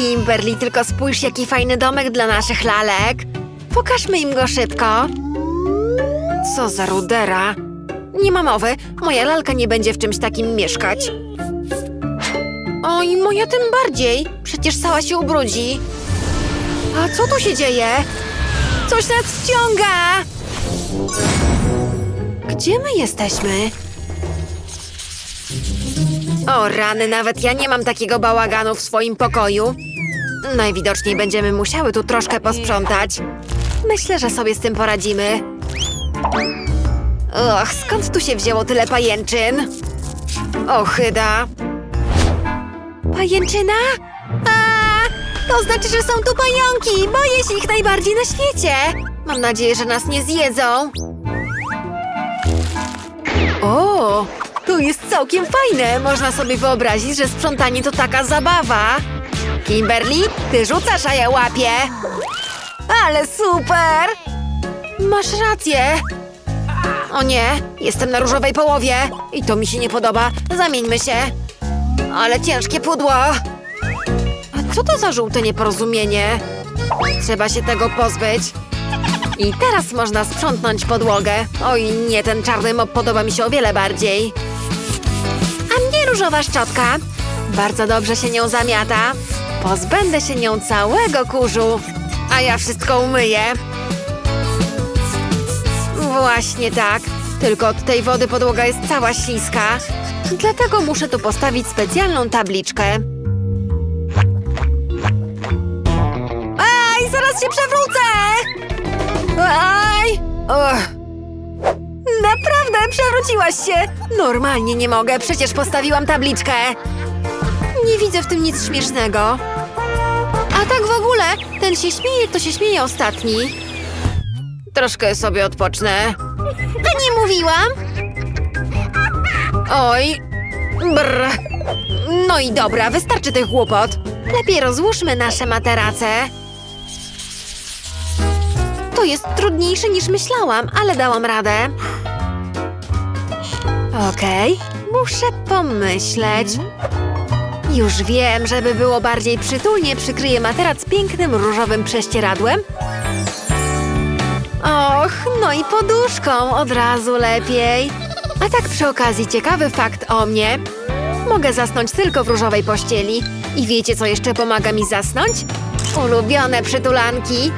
Kimberly, tylko spójrz, jaki fajny domek dla naszych lalek. Pokażmy im go szybko. Co za rudera. Nie ma mowy, moja lalka nie będzie w czymś takim mieszkać. Oj, moja tym bardziej. Przecież cała się ubrudzi. A co tu się dzieje? Coś nas wciąga! Gdzie my jesteśmy? O rany, nawet ja nie mam takiego bałaganu w swoim pokoju. Najwidoczniej będziemy musiały tu troszkę posprzątać. Myślę, że sobie z tym poradzimy. Och, skąd tu się wzięło tyle pajęczyn? Ochyda. Pajęczyna? A, to znaczy, że są tu pająki! Boję się ich najbardziej na świecie! Mam nadzieję, że nas nie zjedzą. O, tu jest całkiem fajne. Można sobie wyobrazić, że sprzątanie to taka zabawa. Kimberly, ty rzucasz, a ja łapię. Ale super! Masz rację. O nie, jestem na różowej połowie i to mi się nie podoba. Zamieńmy się. Ale ciężkie pudło. A co to za żółte nieporozumienie? Trzeba się tego pozbyć. I teraz można sprzątnąć podłogę. Oj, nie, ten czarny mop podoba mi się o wiele bardziej. A mnie różowa szczotka. Bardzo dobrze się nią zamiata. Pozbędę się nią całego kurzu. A ja wszystko umyję. Właśnie tak. Tylko od tej wody podłoga jest cała śliska. Dlatego muszę tu postawić specjalną tabliczkę. Aj, zaraz się przewrócę! Och. Naprawdę przewróciłaś się! Normalnie nie mogę, przecież postawiłam tabliczkę. Nie widzę w tym nic śmiesznego. A tak w ogóle, ten się śmieje, to się śmieje ostatni. Troszkę sobie odpocznę. A nie mówiłam? Oj. Brr. No i dobra, wystarczy tych głupot. Lepiej rozłóżmy nasze materace. To jest trudniejsze niż myślałam, ale dałam radę. Okej, muszę pomyśleć. Już wiem, żeby było bardziej przytulnie, przykryję materac pięknym różowym prześcieradłem. Och, no i poduszką od razu lepiej. A tak przy okazji ciekawy fakt o mnie. Mogę zasnąć tylko w różowej pościeli. I wiecie, co jeszcze pomaga mi zasnąć? Ulubione przytulanki.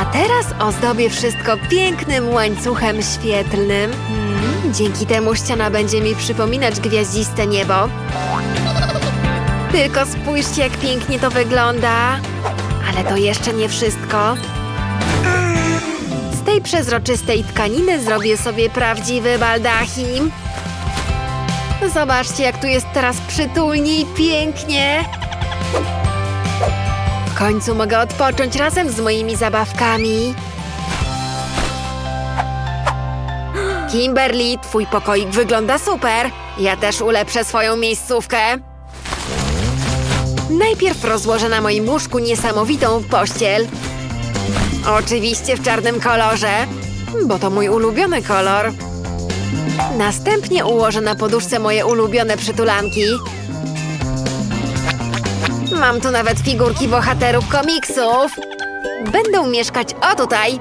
A teraz ozdobię wszystko pięknym łańcuchem świetlnym. Dzięki temu ściana będzie mi przypominać gwiaździste niebo. Tylko spójrzcie, jak pięknie to wygląda. Ale to jeszcze nie wszystko. Z tej przezroczystej tkaniny zrobię sobie prawdziwy baldachim. Zobaczcie, jak tu jest teraz przytulnie i pięknie. W końcu mogę odpocząć razem z moimi zabawkami. Kimberly, twój pokoik wygląda super. Ja też ulepszę swoją miejscówkę. Najpierw rozłożę na moim łóżku niesamowitą pościel. Oczywiście w czarnym kolorze, bo to mój ulubiony kolor. Następnie ułożę na poduszce moje ulubione przytulanki. Mam tu nawet figurki bohaterów komiksów. Będą mieszkać o tutaj.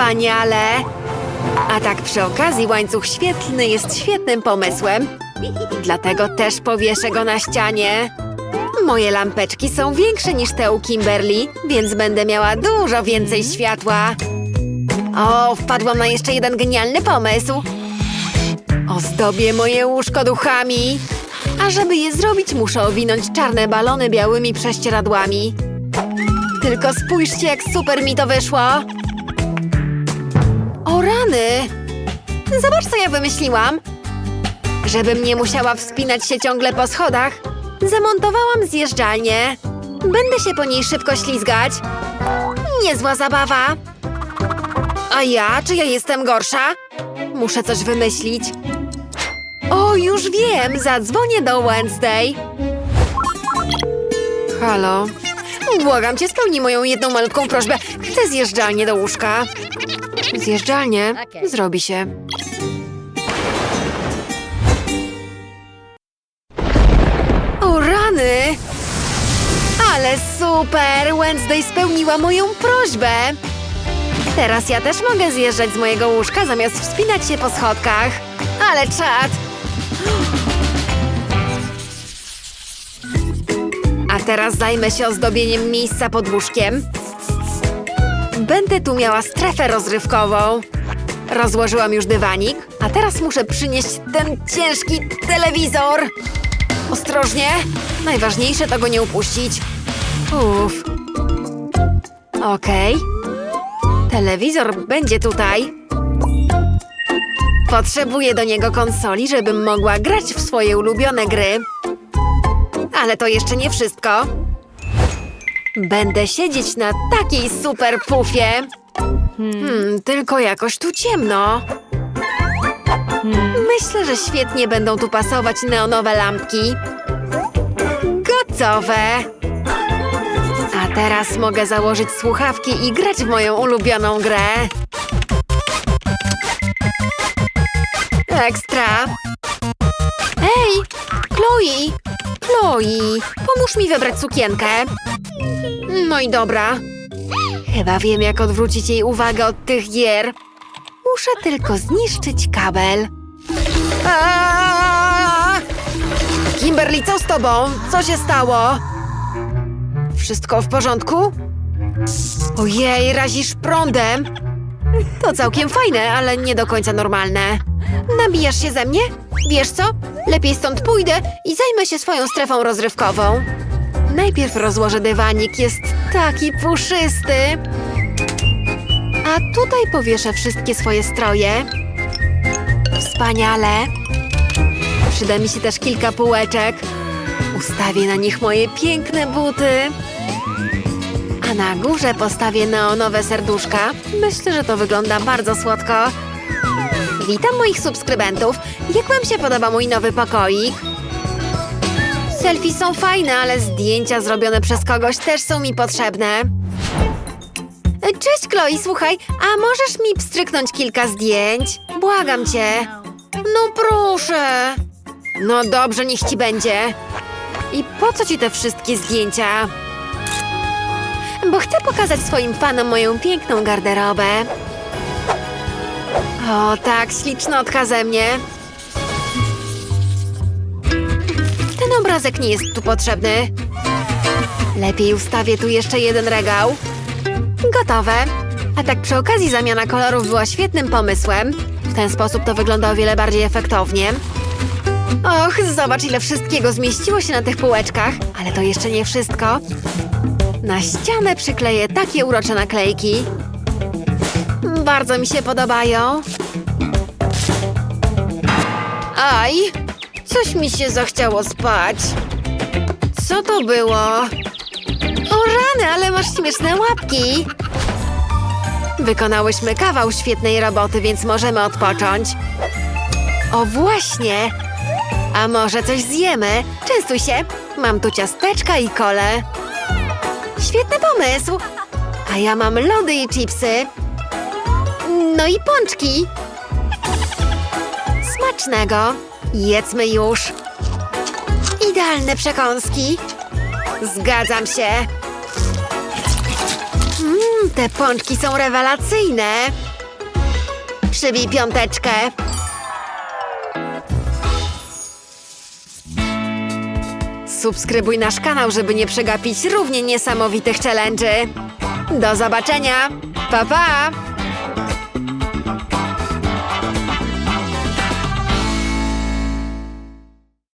Wspaniale! A tak przy okazji łańcuch świetlny jest świetnym pomysłem. Dlatego też powieszę go na ścianie. Moje lampeczki są większe niż te u Kimberly, więc będę miała dużo więcej światła. O, wpadłam na jeszcze jeden genialny pomysł. Ozdobię moje łóżko duchami. A żeby je zrobić, muszę owinąć czarne balony białymi prześcieradłami. Tylko spójrzcie, jak super mi to wyszło. Rany! Zobacz, co ja wymyśliłam. Żebym nie musiała wspinać się ciągle po schodach, zamontowałam zjeżdżalnię. Będę się po niej szybko ślizgać. Niezła zabawa. A ja? Czy ja jestem gorsza? Muszę coś wymyślić. O, już wiem! Zadzwonię do Wednesday. Halo? Błagam cię, spełnij moją jedną malutką prośbę. Chcę zjeżdżalnię do łóżka. Zjeżdżalnię? Zrobi się. Ale super! Wednesday spełniła moją prośbę! Teraz ja też mogę zjeżdżać z mojego łóżka, zamiast wspinać się po schodkach. Ale czad! A teraz zajmę się ozdobieniem miejsca pod łóżkiem. Będę tu miała strefę rozrywkową. Rozłożyłam już dywanik, a teraz muszę przynieść ten ciężki telewizor. Ostrożnie! Najważniejsze to go nie upuścić. Uff. Okej. Telewizor będzie tutaj. Potrzebuję do niego konsoli, żebym mogła grać w swoje ulubione gry. Ale to jeszcze nie wszystko. Będę siedzieć na takiej super pufie. Hmm, tylko jakoś tu ciemno. Myślę, że świetnie będą tu pasować neonowe lampki. Gotowe! A teraz mogę założyć słuchawki i grać w moją ulubioną grę. Ekstra! Ej, Chloe! Chloe, pomóż mi wybrać sukienkę. No i dobra. Chyba wiem, jak odwrócić jej uwagę od tych gier. Muszę tylko zniszczyć kabel. Kimberly, co z tobą? Co się stało? Wszystko w porządku? Ojej, razisz prądem. To całkiem fajne, ale nie do końca normalne. Nabijasz się ze mnie? Wiesz co? Lepiej stąd pójdę i zajmę się swoją strefą rozrywkową. Najpierw rozłożę dywanik, jest taki puszysty. A tutaj powieszę wszystkie swoje stroje. Wspaniale. Przyda mi się też kilka półeczek. Ustawię na nich moje piękne buty. A na górze postawię neonowe serduszka. Myślę, że to wygląda bardzo słodko. Witam moich subskrybentów. Jak wam się podoba mój nowy pokoik? Selfie są fajne, ale zdjęcia zrobione przez kogoś też są mi potrzebne. Cześć, Chloe, słuchaj, a możesz mi pstryknąć kilka zdjęć? Błagam cię. No proszę. No dobrze, niech ci będzie. I po co ci te wszystkie zdjęcia? Bo chcę pokazać swoim fanom moją piękną garderobę. O, tak, ślicznotka ze mnie. Ten obrazek nie jest tu potrzebny. Lepiej ustawię tu jeszcze jeden regał. Gotowe. A tak przy okazji zamiana kolorów była świetnym pomysłem. W ten sposób to wygląda o wiele bardziej efektownie. Och, zobacz ile wszystkiego zmieściło się na tych półeczkach. Ale to jeszcze nie wszystko. Na ścianę przykleję takie urocze naklejki. Bardzo mi się podobają. Aj, coś mi się zachciało spać. Co to było? O rany, ale masz śmieszne łapki. Wykonałyśmy kawał świetnej roboty, więc możemy odpocząć. O właśnie! A może coś zjemy? Częstuj się. Mam tu ciasteczka i kole. Świetny pomysł. A ja mam lody i chipsy. No i pączki. Smacznego. Jedzmy już. Idealne przekąski. Zgadzam się. Mmm, te pączki są rewelacyjne. Przybij piąteczkę. Subskrybuj nasz kanał, żeby nie przegapić równie niesamowitych challenge'y. Do zobaczenia. Pa, pa!